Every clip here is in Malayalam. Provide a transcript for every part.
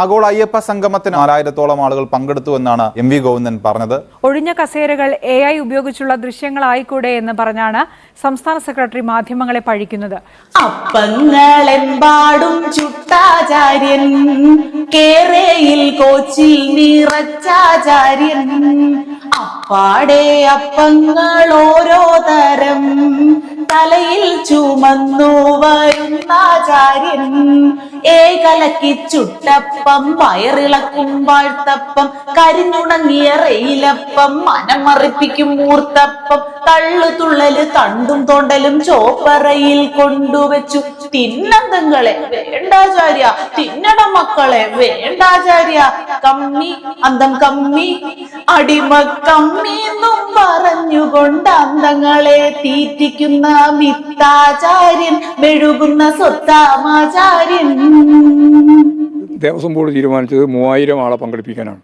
ആഗോള അയ്യപ്പ സംഗമത്തിന് നാലായിരത്തോളം ആളുകൾ പങ്കെടുത്തു എന്നാണ് എം വി ഗോവിന്ദൻ പറഞ്ഞത്. ഒഴിഞ്ഞ കസേരകൾ എ ഐ ഉപയോഗിച്ചുള്ള ദൃശ്യങ്ങളായിക്കൂടെ എന്ന് പറഞ്ഞാണ് സംസ്ഥാന സെക്രട്ടറി മാധ്യമങ്ങളെ പഴിക്കുന്നത്. അപ്പങ്ങളെമ്പാടും ചുട്ടാചാര്യൻ കേരയിൽ കോച്ചിൽ നിറച്ചാചാര്യൻ. അപ്പാടെ അപ്പങ്ങൾ ഓരോ തരം തലയിൽ ചുമന്നു വരുന്നാചാര്യൻ. ഏ കലക്കി ചുട്ടപ്പം വയറിളക്കും വാഴ്ത്തപ്പം കരിഞ്ഞുണങ്ങിയ റെയിലപ്പം മനമറിപ്പിക്കും മൂർത്തപ്പം തള്ളു തുള്ളൽ തണ്ടും തൊണ്ടലും ചോപ്പറയിൽ കൊണ്ടുവച്ചു. തിന്നന്തങ്ങളെ വേണ്ടാചാര്യ തിന്നട മക്കളെ വേണ്ടാചാര്യ. കമ്മി അന്തം കമ്മി അടിമ കമ്മി എന്നും പറഞ്ഞുകൊണ്ട് അന്തങ്ങളെ തീറ്റിക്കുന്ന മിത്താചാര്യൻ മെഴുകുന്ന സ്വത്താമാചാര്യൻ. ദേവസ്വം ബോർഡ് തീരുമാനിച്ചത് മൂവായിരം ആളെ പങ്കെടുപ്പിക്കാനാണ്.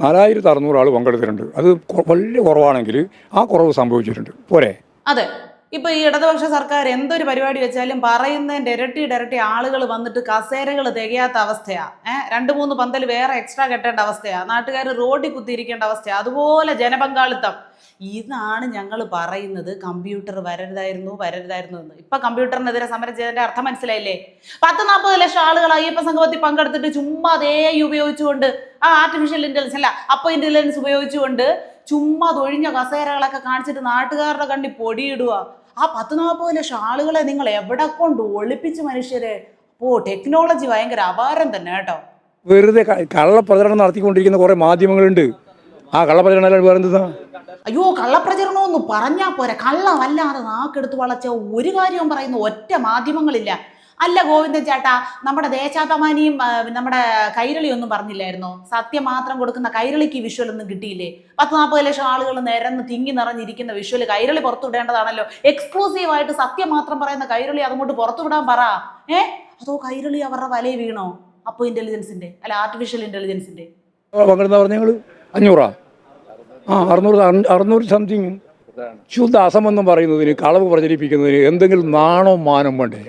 നാലായിരത്തി അറുന്നൂറ് ആൾ പങ്കെടുത്തിട്ടുണ്ട്. അത് വലിയ കുറവാണെങ്കിൽ ആ കുറവ് സംഭവിച്ചിട്ടുണ്ട്. പോരെ? അതെ. ഇപ്പൊ ഈ ഇടതുപക്ഷ സർക്കാർ എന്തൊരു പരിപാടി വെച്ചാലും പറയുന്നതിന്റെ ഇരട്ടി ഇരട്ടി ആളുകൾ വന്നിട്ട് കസേരകൾ തികയാത്ത അവസ്ഥയാ. ഏഹ് രണ്ട് മൂന്ന് പന്തൽ വേറെ എക്സ്ട്രാ കെട്ടേണ്ട അവസ്ഥയാ. നാട്ടുകാർ റോഡിൽ കുത്തിയിരിക്കേണ്ട അവസ്ഥയാ. അതുപോലെ ജനപങ്കാളിത്തം. ഇതാണ് ഞങ്ങൾ പറയുന്നത്. കമ്പ്യൂട്ടർ വരരുതായിരുന്നു വരരുതായിരുന്നു എന്ന്. ഇപ്പൊ കമ്പ്യൂട്ടറിനെതിരെ സമരം ചെയ്തതിന്റെ അർത്ഥം മനസ്സിലായില്ലേ? പത്ത് നാൽപ്പത് ലക്ഷം ആളുകൾ അയ്യപ്പ സംഗമത്തിൽ പങ്കെടുത്തിട്ട് ചുമ്മാ അതേ ഉപയോഗിച്ചുകൊണ്ട് ആ ആർട്ടിഫിഷ്യൽ ഇന്റലിജൻസ് അല്ല അപ്പൊ ഇന്റലിജൻസ് ഉപയോഗിച്ചുകൊണ്ട് ചുമ്മാ തൊഴിഞ്ഞ കസേരകളൊക്കെ കാണിച്ചിട്ട് നാട്ടുകാരുടെ കണ്ടി പൊടിയിടുക ആ പത്ത് നാൽപ്പത് ലക്ഷം ആളുകളെ നിങ്ങൾ എവിടെ കൊണ്ട് ഒളിപ്പിച്ച് മനുഷ്യരെ? ഓ ടെക്നോളജി ഭയങ്കര അപാരം തന്നെ കേട്ടോ. വെറുതെ കള്ളപ്രചരണം നടത്തിക്കൊണ്ടിരിക്കുന്ന കുറെ മാധ്യമങ്ങളുണ്ട്. ആ കള്ളപ്രചരണം അല്ലാതെ വേറെ എന്താ അയ്യോ കള്ളപ്രചരണമെന്ന് പറഞ്ഞാ പോരെ. കള്ളമല്ലാതെ നാക്കെടുത്ത് വളച്ച ഒരു കാര്യവും പറയുന്ന ഒറ്റ മാധ്യമങ്ങളില്ല. അല്ല ഗോവിന്ദൻ ചേട്ടാ നമ്മുടെ ദേശാഭിമാനിയും നമ്മുടെ കൈരളി ഒന്നും പറഞ്ഞില്ലായിരുന്നോ? സത്യം മാത്രം കൊടുക്കുന്ന കൈരളിക്ക് വിഷ്വൽ ഒന്നും കിട്ടിയില്ലേ? പത്ത് നാൽപ്പത് ലക്ഷം ആളുകൾ നിരന്ന് തിങ്ങി നിറഞ്ഞിരിക്കുന്ന വിഷ്വൽ കൈരളി പുറത്തുവിടേണ്ടതാണല്ലോ എക്സ്ക്ലൂസീവ് ആയിട്ട് സത്യം മാത്രം പറയുന്ന കൈരളി അതുകൊണ്ട് പുറത്തുവിടാൻ പറ. ഏ? അതോ കൈരളി അവരുടെ വലയിൽ വീണോ? അപ്പൊ ഇന്റലിജൻസിന്റെ അല്ല ആർട്ടിഫിഷ്യൽ ഇന്റലിജൻസിന്റെ അഞ്ഞൂറാ? ആ അറുന്നൂറ് അറുന്നൂറ് ശുദ്ധ അസമെന്നും പറയുന്നതിന് കളവ് പ്രചരിപ്പിക്കുന്നതിന് എന്തെങ്കിലും നാണോ മാനം വേണ്ടേ?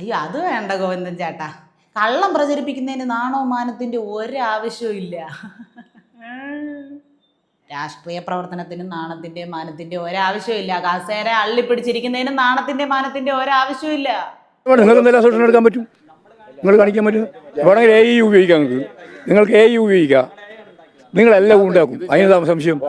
അയ്യോ അത് വേണ്ട ഗോവിന്ദൻ ചേട്ടാ. കള്ളം പ്രചരിപ്പിക്കുന്നതിന് നാണോ മാനത്തിന്റെ ഒരാവശ്യവും ഇല്ല. രാഷ്ട്രീയ പ്രവർത്തനത്തിനും നാണത്തിന്റെ മാനത്തിന്റെ ഒരാവശ്യവും ഇല്ല. കസേര അള്ളിപ്പിടിച്ചിരിക്കുന്നതിനും നാണത്തിന്റെ മാനത്തിന്റെ ഒരാവശ്യവും ഇല്ല. നിങ്ങൾക്ക് സൊല്യൂഷൻ എടുക്കാൻ പറ്റും? നിങ്ങൾ കാണിക്കാൻ പറ്റും? ഉപയോഗിക്കാം നിങ്ങൾക്ക്. നിങ്ങൾക്ക് എ ഉപയോഗിക്കാം. നിങ്ങളെല്ലാം ഉണ്ടാക്കും. അതിന് സംശയം.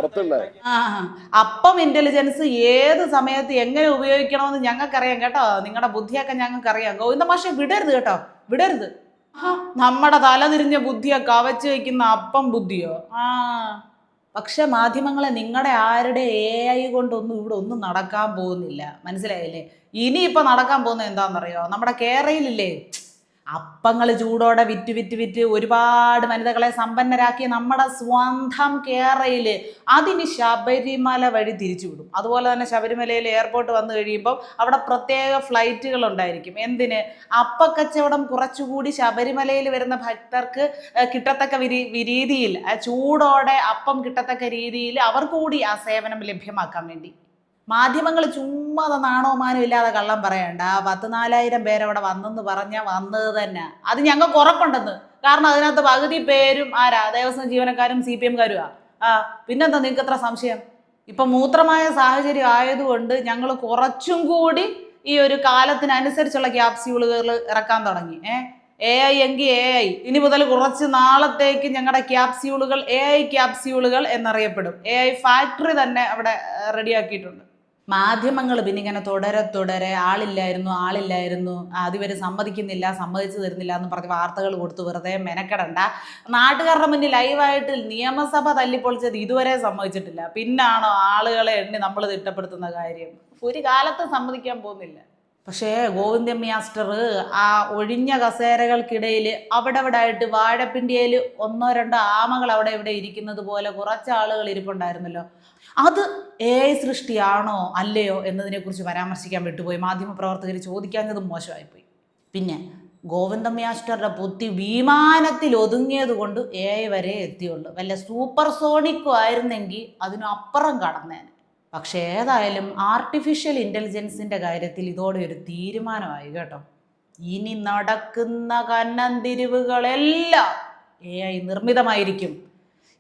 അപ്പം ഇന്റലിജൻസ് ഏത് സമയത്ത് എങ്ങനെ ഉപയോഗിക്കണമെന്ന് ഞങ്ങൾക്കറിയാം കേട്ടോ. നിങ്ങളുടെ ബുദ്ധിയൊക്കെ ഞങ്ങൾക്കറിയാം. ഗോവിന്ദ മാഷെ വിടരുത് കേട്ടോ. വിടരുത്. ആ, നമ്മുടെ തലതിരിഞ്ഞ ബുദ്ധിയെ കവച്ചു വയ്ക്കുന്ന അപ്പം ബുദ്ധിയോ? ആ. പക്ഷെ മാധ്യമങ്ങളെ നിങ്ങളുടെ ആരുടെ എ ഐ കൊണ്ടൊന്നും ഇവിടെ ഒന്നും നടക്കാൻ പോകുന്നില്ല. മനസ്സിലായില്ലേ? ഇനിയിപ്പോൾ നടക്കാൻ പോകുന്നത് എന്താണെന്നറിയോ നമ്മുടെ കേരളയിലില്ലേ അപ്പങ്ങൾ ചൂടോടെ വിറ്റ് വിറ്റ് വിറ്റ് ഒരുപാട് വനിതകളെ സമ്പന്നരാക്കി നമ്മുടെ സ്വന്തം കേരളയിൽ അതിന് ശബരിമല വഴി തിരിച്ചുവിടും അതുപോലെ തന്നെ ശബരിമലയിൽ എയർപോർട്ട് വന്നു കഴിയുമ്പോൾ അവിടെ പ്രത്യേക ഫ്ലൈറ്റുകൾ ഉണ്ടായിരിക്കും. എന്തിന്? അപ്പക്കച്ചവടം കുറച്ചുകൂടി ശബരിമലയിൽ വരുന്ന ഭക്തർക്ക് കിട്ടത്തക്ക രീതിയിൽ ചൂടോടെ അപ്പം കിട്ടത്തക്ക രീതിയിൽ അവർക്കുകൂടി ആ സേവനം ലഭ്യമാക്കാൻ വേണ്ടി. മാധ്യമങ്ങൾ ചുമ്മാ നാണോ മാനോ ഇല്ലാതെ കള്ളം പറയണ്ട. ആ പത്ത് നാലായിരം പേരവിടെ വന്നെന്ന് പറഞ്ഞാൽ വന്നത് തന്നെ. അത് ഞങ്ങൾക്ക് ഉറപ്പുണ്ടെന്ന്. കാരണം അതിനകത്ത് പകുതി പേരും ആരാ? ദേവസ്വം ജീവനക്കാരും സി പി എംകാരുമാ ആ പിന്നെന്താ നിങ്ങൾക്ക് എത്ര സംശയം? ഇപ്പം മൂത്രമായ സാഹചര്യം ആയതുകൊണ്ട് ഞങ്ങൾ കുറച്ചും കൂടി ഈ ഒരു കാലത്തിനനുസരിച്ചുള്ള ക്യാപ്സ്യൂളുകൾ ഇറക്കാൻ തുടങ്ങി. ഏ? എ ഐ എങ്കിൽ എ ഐ. ഇനി മുതൽ കുറച്ച് നാളത്തേക്ക് ഞങ്ങളുടെ ക്യാപ്സ്യൂളുകൾ എ ഐ ക്യാപ്സ്യൂളുകൾ എന്നറിയപ്പെടും. എ ഐ ഫാക്ടറി തന്നെ അവിടെ റെഡിയാക്കിയിട്ടുണ്ട്. മാധ്യമങ്ങൾ പിന്നെ ഇങ്ങനെ തുടരെ തുടരെ ആളില്ലായിരുന്നു ആളില്ലായിരുന്നു അതിവർ സമ്മതിക്കുന്നില്ല സമ്മതിച്ചു തരുന്നില്ല എന്ന് പറഞ്ഞ് വാർത്തകൾ കൊടുത്ത് വെറുതെ മെനക്കെടണ്ട. നാട്ടുകാരുടെ മുന്നിൽ ലൈവായിട്ട് നിയമസഭ തല്ലിപ്പൊളിച്ചത് ഇതുവരെ സമ്മതിച്ചിട്ടില്ല. പിന്നാണോ ആളുകളെ എണ്ണി നമ്മൾ തിട്ടപ്പെടുത്തുന്ന കാര്യം? ഒരു കാലത്ത് സമ്മതിക്കാൻ പോകുന്നില്ല. പക്ഷേ ഗോവിന്ദൻ ആ ഒഴിഞ്ഞ കസേരകൾക്കിടയിൽ അവിടെ അവിടെ ആയിട്ട് വാഴപ്പിണ്ടിയയിൽ ഒന്നോ രണ്ടോ ആമകൾ അവിടെ ഇവിടെ ഇരിക്കുന്നത് പോലെ കുറച്ച് ആളുകൾ ഇരിപ്പുണ്ടായിരുന്നല്ലോ. അത് എ ഐ സൃഷ്ടിയാണോ അല്ലയോ എന്നതിനെക്കുറിച്ച് പരാമർശിക്കാൻ വിട്ടുപോയി. മാധ്യമപ്രവർത്തകർ ചോദിക്കാഞ്ഞതും മോശമായിപ്പോയി. പിന്നെ ഗോവിന്ദൻ മാസ്റ്ററുടെ ബുദ്ധി വിമാനത്തിൽ ഒതുങ്ങിയത് കൊണ്ട് എ ഐ വരെ എത്തിയുള്ളൂ. വല്ല സൂപ്പർ സോണിക്കോ ആയിരുന്നെങ്കിൽ അതിനപ്പുറം കടന്നേനെ. പക്ഷേ ഏതായാലും ആർട്ടിഫിഷ്യൽ ഇന്റലിജൻസിന്റെ കാര്യത്തിൽ ഇതോടെ ഒരു തീരുമാനമായി കേട്ടോ. ഇനി നടക്കുന്ന കന്നന്തിരിവുകളെല്ലാം എ ഐ നിർമ്മിതമായിരിക്കും.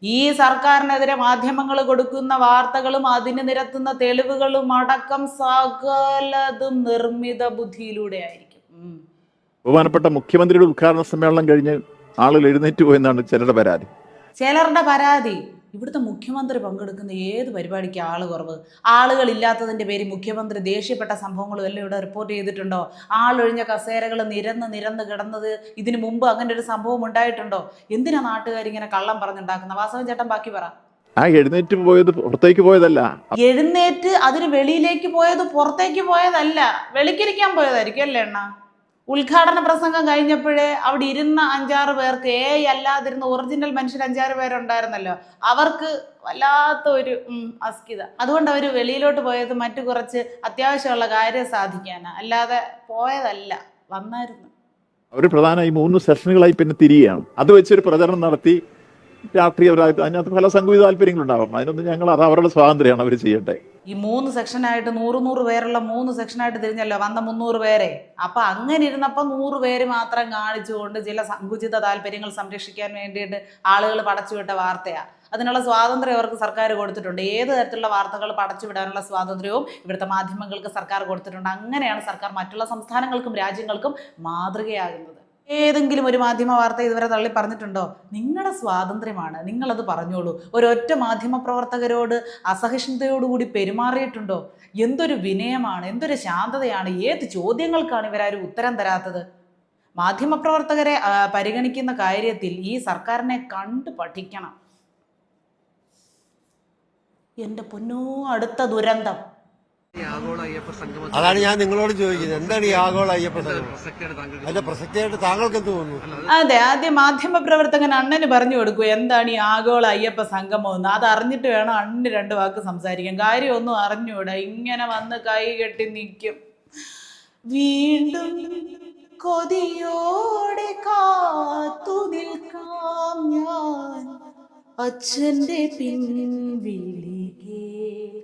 ഈ സർക്കാരിനെതിരെ മാധ്യമങ്ങൾ കൊടുക്കുന്ന വാർത്തകളും അതിന് നിരത്തുന്ന തെളിവുകളും അടക്കം സകലതും നിർമ്മിത ബുദ്ധിയിലൂടെ ആയിരിക്കും. ബഹുമാനപ്പെട്ട മുഖ്യമന്ത്രിയുടെ ഉദ്ഘാടന സമ്മേളനം കഴിഞ്ഞ് ആളുകൾ എഴുന്നേറ്റ് പോയെന്നാണ് ചിലരുടെ പരാതി. ചിലരുടെ പരാതി. ഇവിടുത്തെ മുഖ്യമന്ത്രി പങ്കെടുക്കുന്ന ഏത് പരിപാടിക്ക് ആൾ കുറവ്? ആളുകളില്ലാത്തതിന്റെ പേര് പേരിൽ മുഖ്യമന്ത്രി ദേഷ്യപ്പെട്ട സംഭവങ്ങളും എല്ലാം ഇവിടെ റിപ്പോർട്ട് ചെയ്തിട്ടുണ്ടോ? ആളൊഴിഞ്ഞ കസേരകൾ നിരന്ന് നിരന്ന് കിടന്നത് ഇതിനു മുമ്പ് അങ്ങനെ ഒരു സംഭവം ഉണ്ടായിട്ടുണ്ടോ? എന്തിനാ നാട്ടുകാരിങ്ങനെ കള്ളം പറഞ്ഞുണ്ടാക്കുന്ന വാസവൻ ചേട്ടൻ ബാക്കി പറ. ആ എഴുന്നേറ്റ് പോയത് പുറത്തേക്ക് പോയതല്ല. എഴുന്നേറ്റ് അതിന് വെളിയിലേക്ക് പോയത് പുറത്തേക്ക് പോയതല്ല. വെളിക്കിരിക്കാൻ പോയതായിരിക്കും അല്ലേ എണ്ണ ഉദ്ഘാടന പ്രസംഗം കഴിഞ്ഞപ്പോഴേ അവിടെ ഇരുന്ന അഞ്ചാറ് പേർക്ക് ഏ അല്ലാതിരുന്ന ഒറിജിനൽ മനുഷ്യർ അഞ്ചാറ് പേരുണ്ടായിരുന്നല്ലോ. അവർക്ക് വല്ലാത്ത ഒരു അസ്കിത. അതുകൊണ്ട് അവർ വെളിയിലോട്ട് പോയത് മറ്റു കുറച്ച് അത്യാവശ്യമുള്ള കാര്യം സാധിക്കാനാ. അല്ലാതെ പോയതല്ല വന്നായിരുന്നു. അവർ പ്രധാനമായി മൂന്ന് സെഷനുകളായി പിന്നെ തിരികെയാണ് അത് വെച്ചൊരു പ്രചരണം നടത്തി രാഷ്ട്രീയപരമായിട്ട് അതിനകത്ത് പല സംഘവിധ താല്പര്യങ്ങളുണ്ടാവും. അതിനൊന്നും ഞങ്ങൾ അത് അവരുടെ സ്വാതന്ത്ര്യമാണ് അവർ ചെയ്യട്ടെ. ഈ മൂന്ന് സെക്ഷനായിട്ട് നൂറ് നൂറ് പേരുള്ള മൂന്ന് സെക്ഷനായിട്ട് തിരിഞ്ഞല്ലോ വന്ന മുന്നൂറ് പേരെ. അപ്പൊ അങ്ങനെ ഇരുന്നപ്പോൾ നൂറ് പേര് മാത്രം കാണിച്ചുകൊണ്ട് ചില സങ്കുചിത താല്പര്യങ്ങൾ സംരക്ഷിക്കാൻ വേണ്ടിയിട്ട് ആളുകൾ പടച്ചുവിട്ട വാർത്തയാ. അതിനുള്ള സ്വാതന്ത്ര്യം അവർക്ക് സർക്കാർ കൊടുത്തിട്ടുണ്ട്. ഏത് തരത്തിലുള്ള വാർത്തകൾ പടച്ചുവിടാനുള്ള സ്വാതന്ത്ര്യവും ഇവിടുത്തെ മാധ്യമങ്ങൾക്ക് സർക്കാർ കൊടുത്തിട്ടുണ്ട്. അങ്ങനെയാണ് സർക്കാർ മറ്റുള്ള സംസ്ഥാനങ്ങൾക്കും രാജ്യങ്ങൾക്കും മാതൃകയാകുന്നത്. ഏതെങ്കിലും ഒരു മാധ്യമ വാർത്ത ഇതുവരെ തള്ളി പറഞ്ഞിട്ടുണ്ടോ? നിങ്ങളുടെ സ്വാതന്ത്ര്യമാണ്. നിങ്ങളത് പറഞ്ഞോളൂ. ഒരൊറ്റ മാധ്യമ പ്രവർത്തകരോട് അസഹിഷ്ണുതയോടുകൂടി പെരുമാറിയിട്ടുണ്ടോ? എന്തൊരു വിനയമാണ് എന്തൊരു ശാന്തതയാണ് ഏത് ചോദ്യങ്ങൾക്കാണ് ഇവരാരും ഉത്തരം തരാത്തത്? മാധ്യമപ്രവർത്തകരെ പരിഗണിക്കുന്ന കാര്യത്തിൽ ഈ സർക്കാരിനെ കണ്ടു പഠിക്കണം. എന്റെ പൊന്നോ അടുത്ത ദുരന്തം. അതാണ് ഞാൻ നിങ്ങളോട് ചോദിക്കുന്നത്. എന്താണ് ഈ ആഗോള അയ്യപ്പ സംഗമം? അതിന്റെ പ്രസക്തിയായിട്ട് താങ്കൾക്ക് എന്ത് തോന്നുന്നു? അതെ ആദ്യം മാധ്യമ പ്രവർത്തകൻ അണ്ണന് പറഞ്ഞു കൊടുക്കൂ എന്താണ് ഈ ആഗോള അയ്യപ്പ സംഗമം എന്ന്. അത് അറിഞ്ഞിട്ട് വേണം അണ്ണന് രണ്ട് വാക്ക് സംസാരിക്കാൻ. കാര്യം ഒന്നും അറിഞ്ഞൂടാ. ഇങ്ങനെ വന്ന് കൈ കെട്ടി നിൽക്കും വീണ്ടും കൊതിയോടെ കാത്തു നിൽക്കാം ഞാൻ. അച്ഛന്റെ പിൻവിളി കേൾക്കാം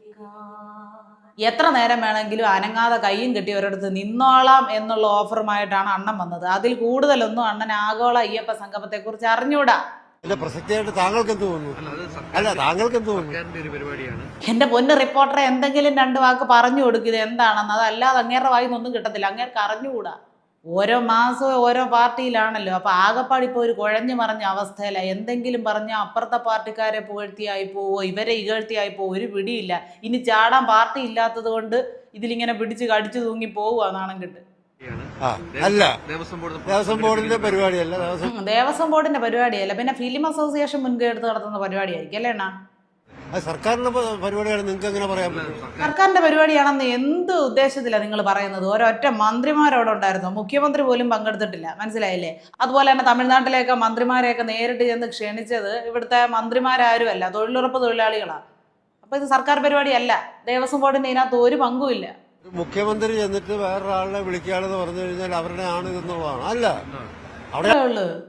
എത്ര നേരം വേണമെങ്കിലും അനങ്ങാതെ കൈയും കെട്ടി ഒരിടത്ത് നിന്നോളാം എന്നുള്ള ഓഫറുമായിട്ടാണ് അണ്ണൻ വന്നത്. അതിൽ കൂടുതലൊന്നും അണ്ണൻ ആഗോള അയ്യപ്പ സംഗമത്തെ കുറിച്ച് അറിഞ്ഞൂടാ. അതിന്റെ താങ്കൾക്ക് എന്ത് തോന്നുന്നു? അല്ല താങ്കൾക്ക് എന്ത് തോന്നുന്നു? എന്റെ പൊന്ന് റിപ്പോർട്ടറെ എന്തെങ്കിലും രണ്ട് വാക്ക് പറഞ്ഞു കൊടുക്കുക എന്താണെന്ന്. അതല്ലാതെ അങ്ങേരുടെ വായിന്നൊന്നും കിട്ടത്തില്ല. അങ്ങേർക്ക് അറിഞ്ഞുകൂടാ ഓരോ മാസവും ഓരോ പാർട്ടിയിലാണല്ലോ. അപ്പൊ ആകെപ്പാടി ഇപ്പോൾ ഒരു കുഴഞ്ഞു മറിഞ്ഞ അവസ്ഥയില. എന്തെങ്കിലും പറഞ്ഞ അപ്പുറത്തെ പാർട്ടിക്കാരെ പുകഴ്ത്തിയായി പോവോ ഇവരെ ഇകഴ്ത്തിയായി പോവോ ഒരു പിടിയില്ല. ഇനി ചാടാൻ പാർട്ടി ഇല്ലാത്തത് കൊണ്ട് ഇതിലിങ്ങനെ പിടിച്ച് കടിച്ചു തൂങ്ങി പോവുക നാണം കിട്ട്. അല്ല. ദേവസ്വം ബോർഡിന്റെ പരിപാടിയല്ല ദേവസ്വം ബോർഡിന്റെ പരിപാടിയല്ല. പിന്നെ ഫിലിം അസോസിയേഷൻ മുൻകൈ എടുത്ത് നടത്തുന്ന പരിപാടിയായിരിക്കും അല്ലേ അണ്ണാ? അത് സർക്കാരിന്റെ പരിപാടിയാണ് നിങ്ങൾക്ക് എങ്ങനെ പറയാൻ സർക്കാരിന്റെ പരിപാടിയാണെന്ന് എന്ത് ഉദ്ദേശത്തിലാണ് നിങ്ങൾ പറയുന്നത്? ഒരൊറ്റ മന്ത്രിമാരവിടെ ഉണ്ടായിരുന്നു? മുഖ്യമന്ത്രി പോലും പങ്കെടുത്തിട്ടില്ല. മനസ്സിലായില്ലേ? അതുപോലെ തന്നെ തമിഴ്നാട്ടിലെയൊക്കെ മന്ത്രിമാരെയൊക്കെ നേരിട്ട് ചെന്ന് ക്ഷണിച്ചത് ഇവിടുത്തെ മന്ത്രിമാരാരുമല്ല. തൊഴിലുറപ്പ് തൊഴിലാളികളാണ് അപ്പൊ ഇത് സർക്കാർ പരിപാടിയല്ല. ദേവസ്വം ബോർഡിന്റെ ഇതിനകത്ത് ഒരു പങ്കുമില്ല. മുഖ്യമന്ത്രി ചെന്നിട്ട് വേറൊരാളെ വിളിക്കുകയാണെന്ന് പറഞ്ഞു കഴിഞ്ഞാൽ അവരുടെ ആണ് ഇതെന്നുള്ളതാണ്. അല്ല.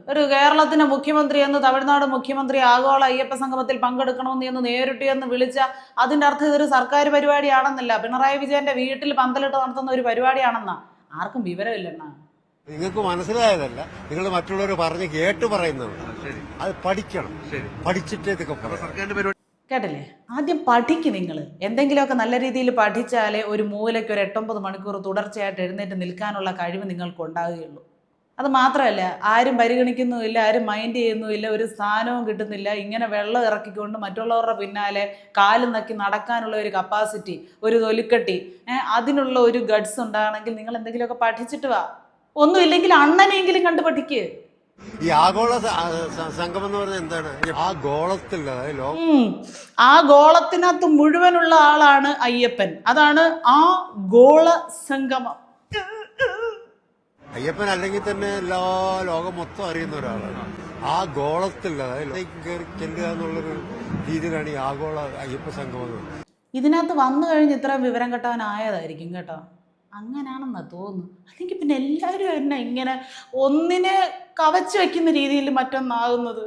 ഒരു കേരളത്തിന്റെ മുഖ്യമന്ത്രി എന്ന് തമിഴ്നാട് മുഖ്യമന്ത്രി ആഗോള അയ്യപ്പ സംഗമത്തിൽ പങ്കെടുക്കണമെന്ന് എന്ന് നേരിട്ട് എന്ന് വിളിച്ച അതിന്റെ അർത്ഥം ഇതൊരു സർക്കാർ പരിപാടിയാണെന്നല്ല. പിണറായി വിജയന്റെ വീട്ടിൽ പന്തലിട്ട് നടത്തുന്ന ഒരു പരിപാടിയാണെന്നാ. ആർക്കും വിവരമില്ലെന്നാ. നിങ്ങൾക്ക് മനസ്സിലായതല്ല നിങ്ങൾ മറ്റുള്ളവർ പറഞ്ഞ് കേട്ട് പറയുന്നതാണ് അത് പഠിക്കണം. പഠിച്ചിട്ടേ ഇതൊക്കെ പറയാം. കേട്ടില്ലേ? ആദ്യം പഠിക്ക് നിങ്ങൾ എന്തെങ്കിലുമൊക്കെ നല്ല രീതിയിൽ പഠിച്ചാലേ ഒരു മൂലയ്ക്ക് ഒരു എട്ടൊമ്പത് മണിക്കൂർ തുടർച്ചയായിട്ട് എഴുന്നേറ്റ് നിൽക്കാനുള്ള കഴിവ് നിങ്ങൾക്ക് ഉണ്ടാവുകയുള്ളൂ അത് മാത്രമല്ല ആരും പരിഗണിക്കുന്നുമില്ല ആരും മൈൻഡ് ചെയ്യുന്നുമില്ല ഒരു സ്ഥാനവും കിട്ടുന്നില്ല. ഇങ്ങനെ വെള്ളം ഇറക്കിക്കൊണ്ട് മറ്റുള്ളവരുടെ പിന്നാലെ കാൽ നക്കി നടക്കാനുള്ള ഒരു കപ്പാസിറ്റി ഒരു തൊലിക്കട്ടി അതിനുള്ള ഒരു ഗഡ്സ് ഉണ്ടാകണമെങ്കിൽ നിങ്ങൾ എന്തെങ്കിലുമൊക്കെ പഠിച്ചിട്ട് വാ. ഒന്നുമില്ലെങ്കിൽ അണ്ണനെങ്കിലും കണ്ടു പഠിക്ക് ഈ ആഗോള സ- ആ, സ- സംഗമം എന്ന് പറഞ്ഞാൽ എന്താണ്? ആ ആ ഗോളത്തിനകത്ത് മുഴുവനുള്ള ആളാണ് അയ്യപ്പൻ. അതാണ് ആ ഗോള സംഗമം. അയ്യപ്പൻ അല്ലെങ്കിൽ തന്നെ എല്ലാ ലോകം മൊത്തം അറിയുന്ന ഒരാളാണ്. ആ ഗോളത്തിൽ ചെല്ലുക എന്നുള്ളൊരു രീതിയിലാണ് ഈ ആഗോള അയ്യപ്പ സംഗമം ഇതിനകത്ത് വന്നു കഴിഞ്ഞ് ഇത്ര വിവരം കെട്ടവനായതായിരിക്കും കേട്ടോ. അങ്ങനാണെന്നാ തോന്നുന്നു. അല്ലെങ്കിൽ പിന്നെ എല്ലാവരും എന്നെ ഇങ്ങനെ ഒന്നിനെ കവച്ചു വെക്കുന്ന രീതിയിൽ മറ്റൊന്നാകുന്നത്?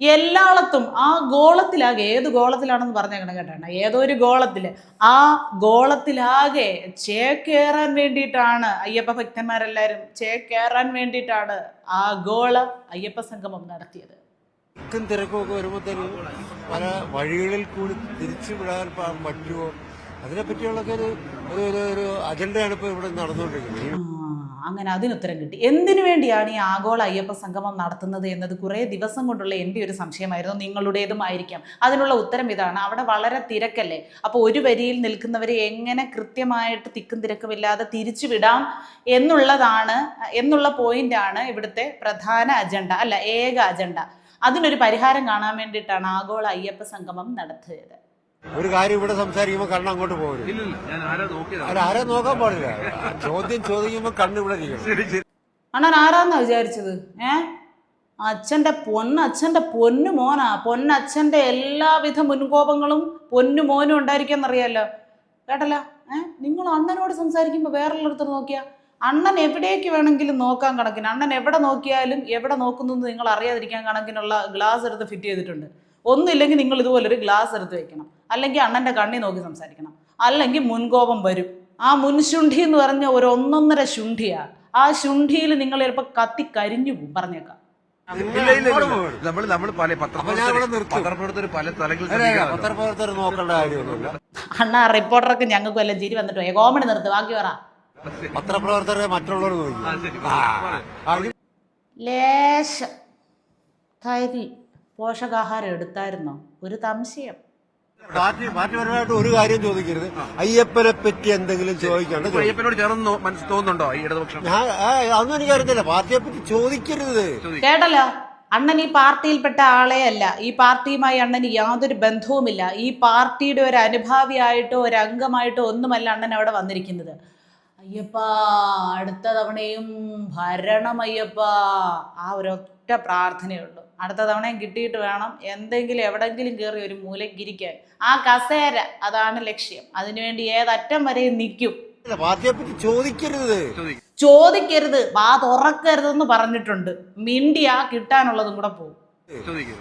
എല്ലായിടത്തും ആ ഗോളത്തിലാകെ ഏത് ഗോളത്തിലാണെന്ന് പറഞ്ഞേക്കണം കേട്ടാണ്. ഏതോ ഒരു ഗോളത്തിൽ ആ ഗോളത്തിലാകെ ചേക്കേറാൻ വേണ്ടിയിട്ടാണ് അയ്യപ്പ ഭക്തന്മാരെല്ലാവരും ചേക്കേറാൻ വേണ്ടിയിട്ടാണ് ആ ഗോള അയ്യപ്പ സംഗമം നടത്തിയത്. തിരക്കും തിരക്കുമൊക്കെ വരുമ്പോഴത്തേനും പല വഴികളിൽ കൂടി തിരിച്ചു വിടാൻ പറ്റുമോ അതിനെപ്പറ്റിയുള്ളൊക്കെ ഒരു ഒരു അജണ്ടയാണ് ഇപ്പോൾ ഇവിടെ നടന്നുകൊണ്ടിരിക്കുന്നത്. അങ്ങനെ അതിനുത്തരം കിട്ടി. എന്തിനു വേണ്ടിയാണ് ഈ ആഗോള അയ്യപ്പ സംഗമം നടത്തുന്നത് എന്നത് കുറേ ദിവസം കൊണ്ടുള്ള എന്റെ ഒരു സംശയമായിരുന്നു. നിങ്ങളുടേതും ആയിരിക്കാം. അതിനുള്ള ഉത്തരം ഇതാണ്. അവിടെ വളരെ തിരക്കല്ലേ? അപ്പോൾ ഒരു വരിയിൽ നിൽക്കുന്നവരെ എങ്ങനെ കൃത്യമായിട്ട് തിക്കും തിരക്കുമില്ലാതെ തിരിച്ചു വിടാം എന്നുള്ളതാണ് എന്നുള്ള പോയിന്റാണ് ഇവിടുത്തെ പ്രധാന അജണ്ട അല്ല ഏക അജണ്ട അതിനൊരു പരിഹാരം കാണാൻ വേണ്ടിയിട്ടാണ് ആഗോള അയ്യപ്പ സംഗമം നടത്തിയത്. ഒരു കാര്യം ഇവിടെ സംസാരിക്കുമ്പോൾ കണ്ണ് അങ്ങോട്ട് പോകരുത് അല്ല ഞാൻ ആരാ നോക്കാൻ പാടില്ല. ചോദ്യം ചോദിക്കുമ്പോൾ കണ്ണ് ഇവിടെ ഇരിക്കണം. അണ്ണൻ ആരാന്നാ വിചാരിച്ചത്? ഏ? അച്ഛന്റെ പൊന്ന് അച്ഛന്റെ പൊന്നു മോനാ. പൊന്നച്ഛന്റെ എല്ലാവിധ മുൻകോപങ്ങളും പൊന്നു മോനും ഉണ്ടായിരിക്കുമെന്നറിയാലോ. കേട്ടല്ല? ഏ? നിങ്ങൾ അണ്ണനോട് സംസാരിക്കുമ്പോൾ വേറെല്ലായിടത്ത് നോക്കിയാ? അണ്ണൻ എവിടേക്ക് വേണമെങ്കിലും നോക്കാൻ കണക്കിന്. അണ്ണൻ എവിടെ നോക്കിയാലും എവിടെ നോക്കുന്നു നിങ്ങൾ അറിയാതിരിക്കാൻ കണക്കിനുള്ള ഗ്ലാസ് എടുത്ത് ഫിറ്റ് ചെയ്തിട്ടുണ്ട്. ഒന്നുമില്ലെങ്കിൽ നിങ്ങൾ ഇതുപോലെ ഒരു ഗ്ലാസ് എടുത്ത് വെക്കണം. അല്ലെങ്കിൽ അണ്ണന്റെ കണ്ണി നോക്കി സംസാരിക്കണം. അല്ലെങ്കിൽ മുൻകോപം വരും. ആ മുൻശുണ്ഠി എന്ന് പറഞ്ഞ ഒരു ഒന്നൊന്നര ശുണ്ഠിയാ. ആ ശുണ്ഠിയിൽ നിങ്ങൾ ചിലപ്പോൾ കത്തി കരിഞ്ഞു പോകും. പറഞ്ഞേക്കാം. നമ്മൾ നമ്മൾ പല പത്രപ്രവർത്തകർ പല. പത്രപ്രവർത്തകർ നോക്കേണ്ട കാര്യമൊന്നുമില്ല. അണ്ണ റിപ്പോർട്ടർക്ക് ഞങ്ങൾക്ക് വല്ല ചിരി വന്നിട്ട് കോമഡി നിർത്ത് ബാക്കി പറ. പത്രപ്രവർത്തകരെ മറ്റുള്ളവർ നോക്കി ലേശം തരി പോഷകാഹാരം എടുത്തായിരുന്നോ? ഒരു സംശയം. പാർട്ടി പാർട്ടിപരമായിട്ട് ഒരു കാര്യം ചോദിക്കരുത്. അയ്യപ്പനെ പറ്റി എന്തെങ്കിലും ചോദിക്കണ്ട അയ്യപ്പനോട് ചേർന്ന് മനസ്സ് തോന്നുന്നുണ്ടോ ഈ ഇടതുപക്ഷം? ഞാൻ അതൊന്നും എനിക്കറിയത്തില്ല. പാർട്ടിയെ പറ്റി ചോദിക്കരുത്. കേട്ടല്ലോ? അണ്ണൻ ഈ പാർട്ടിയിൽപ്പെട്ട ആളെ അല്ല. ഈ പാർട്ടിയുമായി അണ്ണന് യാതൊരു ബന്ധവുമില്ല. ഈ പാർട്ടിയുടെ ഒരു അനുഭാവിയായിട്ടോ ഒരു അംഗമായിട്ടോ ഒന്നുമല്ല അണ്ണൻ അവിടെ വന്നിരിക്കുന്നത്. അയ്യപ്പ അടുത്ത തവണയും ഭരണം അയ്യപ്പ. ആ ഒരൊറ്റ പ്രാർത്ഥനയുള്ളൂ അടുത്ത തവണയും കിട്ടിയിട്ട് വേണം. എന്തെങ്കിലും എവിടെങ്കിലും കയറി ഒരു മൂലക്കിരിക്കാൻ ആ കസേര അതാണ് ലക്ഷ്യം. അതിനുവേണ്ടി ഏതറ്റം വരെയും നിൽക്കും. ചോദിക്കരുത്. ചോദിക്കും ചോദിക്കരുത് വാ തുറക്കരുതെന്ന് പറഞ്ഞിട്ടുണ്ട്. മിണ്ടിയാ കിട്ടാനുള്ളതും കൂടെ പോകും.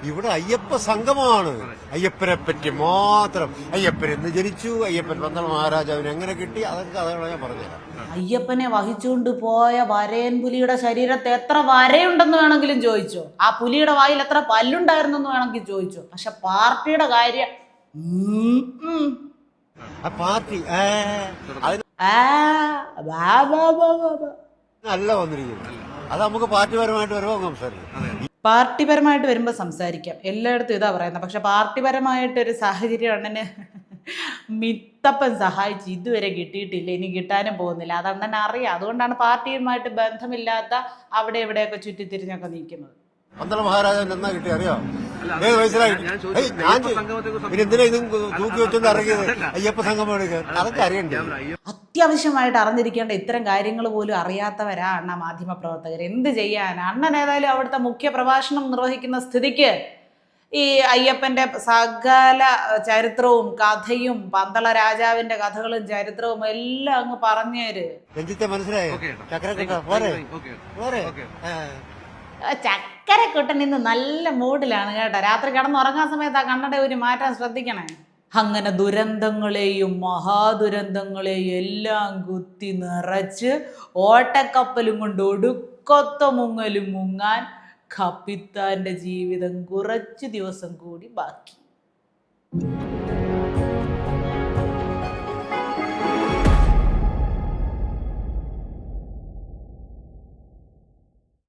ഇവിടെ അയ്യപ്പ സംഗമമാണ് അയ്യപ്പനെ പറ്റി മാത്രം. അയ്യപ്പൻ എന്ന് ജനിച്ചു അയ്യപ്പൻ പന്തള മഹാരാജാവിന് എങ്ങനെ കിട്ടി? അതൊക്കെ അതാണ് ഞാൻ പറഞ്ഞുതരാം. അയ്യപ്പനെ വഹിച്ചുകൊണ്ട് പോയ വരയൻ പുലിയുടെ ശരീരത്തെ എത്ര വരയുണ്ടെന്ന് വേണമെങ്കിലും ചോദിച്ചോ. ആ പുലിയുടെ വായിൽ എത്ര പല്ലുണ്ടായിരുന്നു എന്ന് വേണമെങ്കിൽ ചോദിച്ചോ. പക്ഷെ പാർട്ടിയുടെ കാര്യം പാർട്ടി. അല്ല വന്നിരിക്കുന്നത് അത് നമുക്ക് പാർട്ടിപരമായിട്ട് വരുമ്പോൾ സംസാരിക്കും. പാർട്ടിപരമായിട്ട് വരുമ്പോൾ സംസാരിക്കാം. എല്ലായിടത്തും ഇതാ പറയുന്നത് പക്ഷെ പാർട്ടിപരമായിട്ടൊരു സാഹചര്യം അണ്ണന് മിത്തപ്പൻ സഹായിച്ച് ഇതുവരെ കിട്ടിയിട്ടില്ല. ഇനി കിട്ടാനും പോകുന്നില്ല. അതാണ് തന്നെ അറിയാം. അതുകൊണ്ടാണ് പാർട്ടിയുമായിട്ട് ബന്ധമില്ലാത്ത അവിടെ ഇവിടെയൊക്കെ ചുറ്റിത്തിരിഞ്ഞൊക്കെ നിൽക്കുന്നത്. മഹാരാജൻ എന്നാ കിട്ടി അറിയോ? ഏത് വയസ്സിലായി ഞാൻ പിന്നെ എന്തിനാ ഇതും തൂക്കി വെച്ചോണ്ട് ഇറങ്ങിയത്? അയ്യപ്പ സംഘം അതൊക്കെ അറിയണ്ടേ? അത്യാവശ്യമായിട്ട് അറിഞ്ഞിരിക്കേണ്ട ഇത്തരം കാര്യങ്ങൾ പോലും അറിയാത്തവരാ അണ്ണ മാധ്യമ പ്രവർത്തകർ എന്ത് ചെയ്യാൻ അണ്ണൻ ഏതായാലും അവിടുത്തെ മുഖ്യ പ്രഭാഷണം നിർവഹിക്കുന്ന സ്ഥിതിക്ക് ഈ അയ്യപ്പന്റെ സകല ചരിത്രവും കഥയും പന്തള രാജാവിന്റെ കഥകളും ചരിത്രവും എല്ലാം അങ്ങ് പറഞ്ഞേര്. രഞ്ജിത്തെ മനസ്സിലായോ? ഓക്കേ. ചക്കരക്കുട്ടൻ ഇന്ന് നല്ല മൂഡിലാണ് കേട്ടോ. രാത്രി കിടന്നുറങ്ങാൻ സമയത്ത് ആ കണ്ണട ഒരു മാറ്റാൻ ശ്രദ്ധിക്കണേ. അങ്ങനെ ദുരന്തങ്ങളെയും മഹാദുരന്തങ്ങളെയും എല്ലാം കുത്തി നിറച്ച് ഓട്ടക്കപ്പലും കൊണ്ട് ഒടുക്കത്ത മുങ്ങലും മുങ്ങാൻ കപ്പിത്താന്റെ ജീവിതം കുറച്ച് ദിവസം കൂടി ബാക്കി.